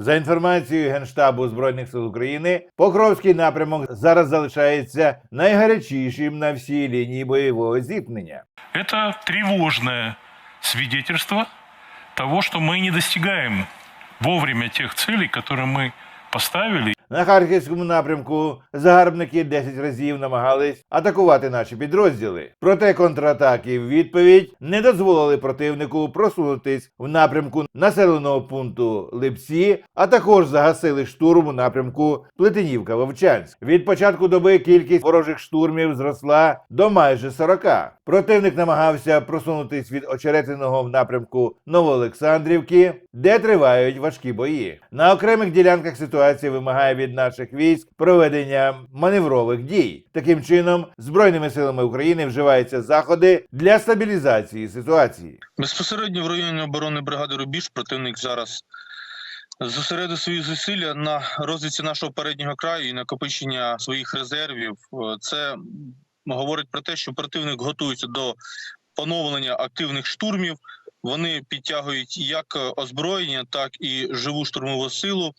За інформацією Генштабу Збройних сил України, Покровський напрямок зараз залишається найгарячішим на всій лінії бойового зіткнення. Это тревожное свидетельство того, что мы не достигаем вовремя тех целей, которые мы поставили. На харківському напрямку загарбники 10 разів намагались атакувати наші підрозділи. Проте контратаки в відповідь не дозволили противнику просунутись в напрямку населеного пункту Липсі, а також загасили штурм у напрямку Плетенівка Вовчанськ. Від початку доби кількість ворожих штурмів зросла до майже 40. Противник намагався просунутись від очеретиного в напрямку Новоолександрівки, де тривають важкі бої. На окремих ділянках ситуація вимагає від наших військ проведення маневрових дій. Таким чином, збройними силами України вживаються заходи для стабілізації ситуації. Безпосередньо в районі оборони бригади Рубіж противник зараз зосередив свої зусилля на розвідці нашого переднього краю і накопичення своїх резервів. Це говорить про те, що противник готується до поновлення активних штурмів. Вони підтягують як озброєння, так і живу штурмову силу.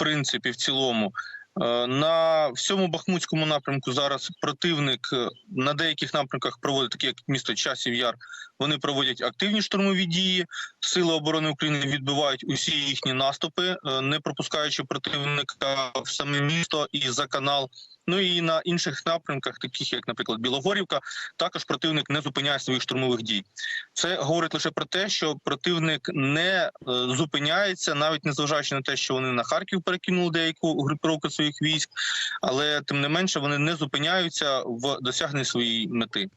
Принципі, в цілому. Е, На всьому Бахмутському напрямку зараз противник е, на деяких напрямках проводить, такі як місто Часів Яр, вони проводять активні штурмові дії. Сили оборони України відбивають усі їхні наступи, е, не пропускаючи противника в саме місто і за канал. Ну і на інших напрямках, таких як, наприклад, Білогорівка, також противник не зупиняє своїх штурмових дій. Це говорить лише про те, що противник не зупиняється, навіть незважаючи на те, що вони на Харків перекинули деяку групіровку своїх військ, але тим не менше вони не зупиняються в досягненні своєї мети.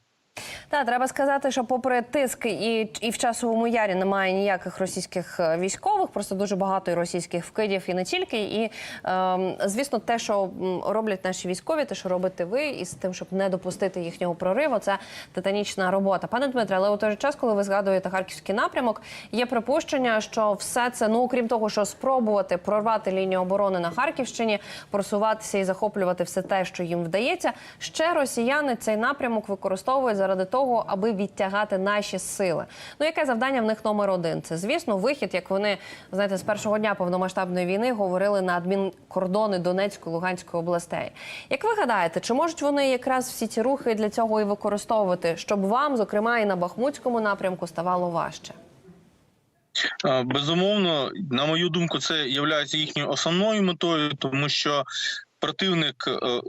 Так, треба сказати, що попри тиск і, і в часовому ярі немає ніяких російських е, військових, просто дуже багато і російських вкидів і не тільки. І ем, звісно, те, що роблять наші військові, те, що робите ви, і з тим, щоб не допустити їхнього прориву, це титанічна робота. Пане Дмитре, але у той же час, коли ви згадуєте харківський напрямок, є припущення, що все це, ну окрім того, що спробувати прорвати лінію оборони на Харківщині, просуватися і захоплювати все те, що їм вдається. Ще росіяни цей напрямок використовують заради того, аби відтягати наші сили. Ну яке завдання в них номер один? Це звісно вихід, як вони знаєте, з першого дня повномасштабної війни говорили на адмінкордони Донецької Луганської областей. Як ви гадаєте, чи можуть вони якраз всі ці рухи для цього і використовувати, щоб вам, зокрема, і на Бахмутському напрямку ставало важче? Е, Безумовно, на мою думку, це є їхньою основною метою, тому що противник е,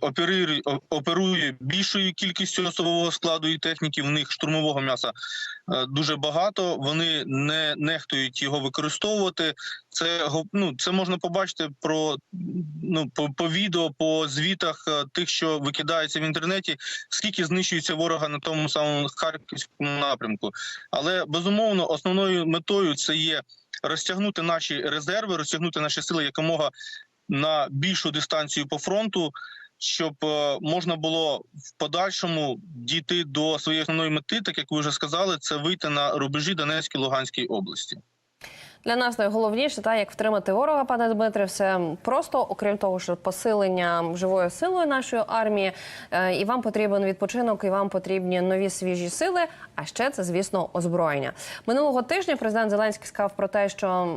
оперує, оперує більшою кількістю особового складу і техніки. В них штурмового м'яса е, дуже багато. Вони не нехтують його використовувати. Це ну, це можна побачити про ну по, по відео, по звітах е, тих, що викидається в інтернеті, скільки знищується ворога на тому самому харківському напрямку. Але безумовно основною метою це є розтягнути наші резерви, розтягнути наші сили якомога на більшу дистанцію по фронту, щоб е, можна було в подальшому дійти до своєї основної мети, так як ви вже сказали, це вийти на рубежі Донецької Луганської області. Для нас найголовніше, та як втримати ворога, пане Дмитре, все просто, окрім того, що посилення живою силою нашої армії, е, і вам потрібен відпочинок, і вам потрібні нові свіжі сили. А ще це, звісно, озброєння. Минулого тижня президент Зеленський сказав про те, що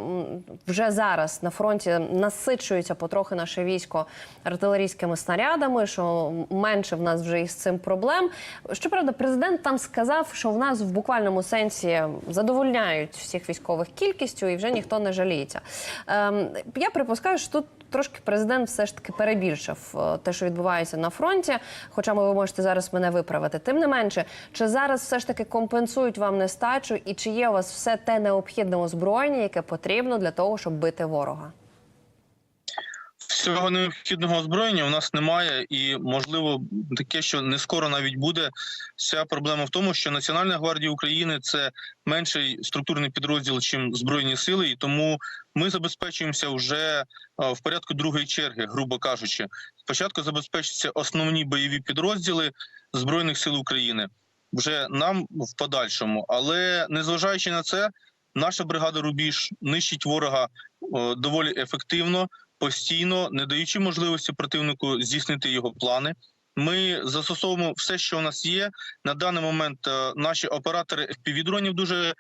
вже зараз на фронті насичується потрохи наше військо артилерійськими снарядами, що менше в нас вже із цим проблем. Щоправда, президент там сказав, що в нас в буквальному сенсі задовольняють всіх військових кількістю, і вже ніхто не жаліється. Ем, я припускаю, що тут трошки президент все ж таки перебільшив е, те, що відбувається на фронті. Хоча ви можете зараз мене виправити. Тим не менше, чи зараз все ж таки компенсують вам нестачу, і чи є у вас все те необхідне озброєння, яке потрібно для того, щоб бити ворога? Всього необхідного озброєння у нас немає, і можливо таке, що не скоро навіть буде. Вся проблема в тому, що Національна гвардія України це менший структурний підрозділ, чим збройні сили, і тому ми забезпечуємося вже е, в порядку другої черги, грубо кажучи. Спочатку забезпечуються основні бойові підрозділи збройних сил України. Вже нам в подальшому, але незважаючи на це, наша бригада Рубіж нищить ворога е, доволі ефективно постійно, не даючи можливості противнику здійснити його плани. Ми застосовуємо все, що у нас є. На даний момент е, наші оператори FPV-дронів дуже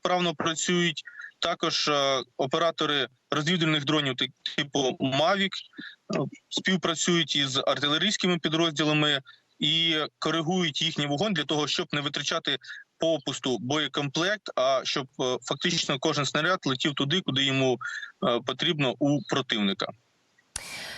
вправно працюють. Також е, оператори розвідувальних дронів типу Mavic е, співпрацюють із артилерійськими підрозділами і коригують їхній вогонь для того, щоб не витрачати попусту боєкомплект, а щоб е, фактично кожен снаряд летів туди, куди йому е, потрібно у противника.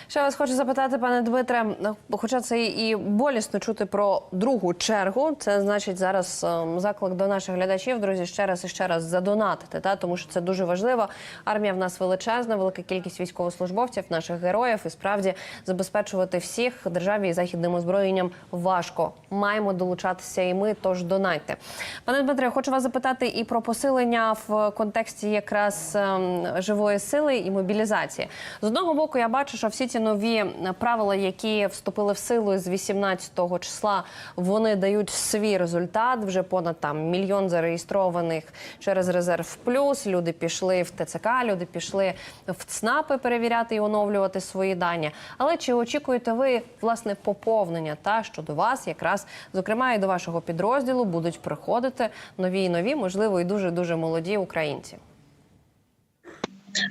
Ще вас хочу запитати, пане Дмитре, хоча це і болісно чути про другу чергу. Це значить зараз ем, заклик до наших глядачів, друзі, ще раз і ще раз задонатити, та тому що це дуже важливо. Армія в нас величезна, велика кількість військовослужбовців, наших героїв, і справді забезпечувати всіх державі і західним озброєнням важко. Маємо долучатися і ми, тож донайте. Пане Дмитре, хочу вас запитати і про посилення в контексті якраз ем, живої сили і мобілізації. З одного боку, я бачу, що всі ці нові правила, які вступили в силу з 18-го числа, вони дають свій результат. Вже понад там мільйон зареєстрованих через резерв плюс. Люди пішли в ТЦК, люди пішли в ЦНАПи перевіряти і оновлювати свої дані. Але чи очікуєте ви власне поповнення та що до вас, якраз зокрема і до вашого підрозділу, будуть приходити нові і нові, можливо, і дуже дуже молоді українці?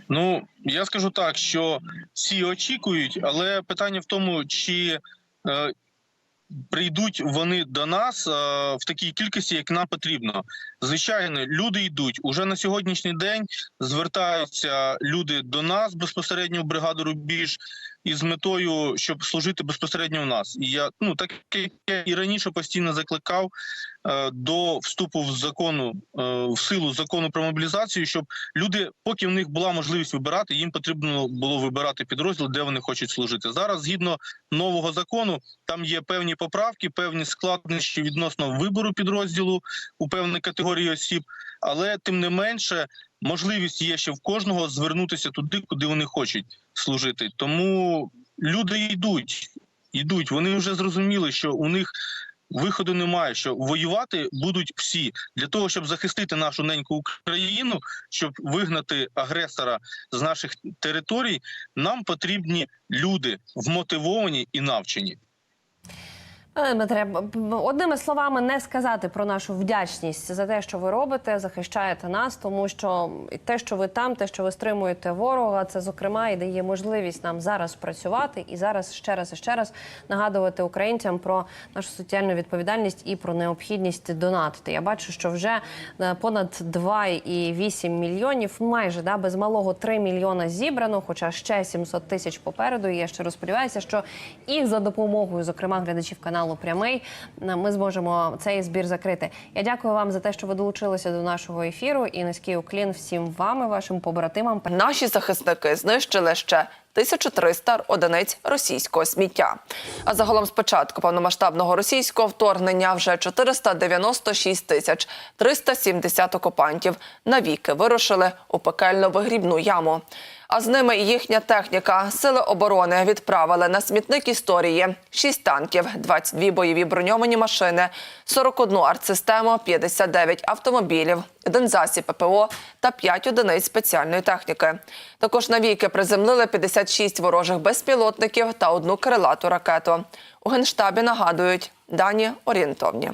Ну я скажу так, що всі очікують, але питання в тому, чи е, прийдуть вони до нас е, в такій кількості, як нам потрібно. Звичайно, люди йдуть уже на сьогоднішній день. Звертаються люди до нас безпосередньо в бригаду Рубіж із метою, щоб служити безпосередньо в нас. І я ну так як я і раніше постійно закликав до вступу в закону е, в силу закону про мобілізацію, щоб люди, поки в них була можливість вибирати, їм потрібно було вибирати підрозділ, де вони хочуть служити. Зараз, згідно нового закону, там є певні поправки, певні складнощі відносно вибору підрозділу у певної категорії осіб, але тим не менше. Можливість є ще в кожного звернутися туди, куди вони хочуть служити. Тому люди йдуть, йдуть. Вони вже зрозуміли, що у них виходу немає. Що воювати будуть всі для того, щоб захистити нашу неньку Україну, щоб вигнати агресора з наших територій. Нам потрібні люди вмотивовані і навчені. Дмитре, одними словами не сказати про нашу вдячність за те, що ви робите, захищаєте нас, тому що те, що ви там, те, що ви стримуєте ворога, це зокрема і дає можливість нам зараз працювати і зараз ще раз і ще раз нагадувати українцям про нашу соціальну відповідальність і про необхідність донатити. Я бачу, що вже е, понад 2,8 мільйонів, майже да без малого 3 мільйона зібрано, хоча ще 700 тисяч попереду. І я щиро сподіваюся, що і за допомогою, зокрема, глядачів каналу Прямий, е, ми зможемо цей збір закрити. Я дякую вам за те, що ви долучилися до нашого ефіру. І низький уклін всім вам і вашим побратимам. Наші захисники знищили ще 1300 одиниць російського сміття. А загалом з початку повномасштабного російського вторгнення вже 496 тисяч 370 окупантів навіки вирушили у пекельну вигрібну яму. А з ними їхня техніка. Сили оборони відправили на смітник історії 6 танків, 22 бойові броньовані машини, 41 артсистему, 59 автомобілів, один засіб ППО та 5 одиниць спеціальної техніки. Також навіки приземлили 56 ворожих безпілотників та одну крилату ракету. У генштабі нагадують дані орієнтовні.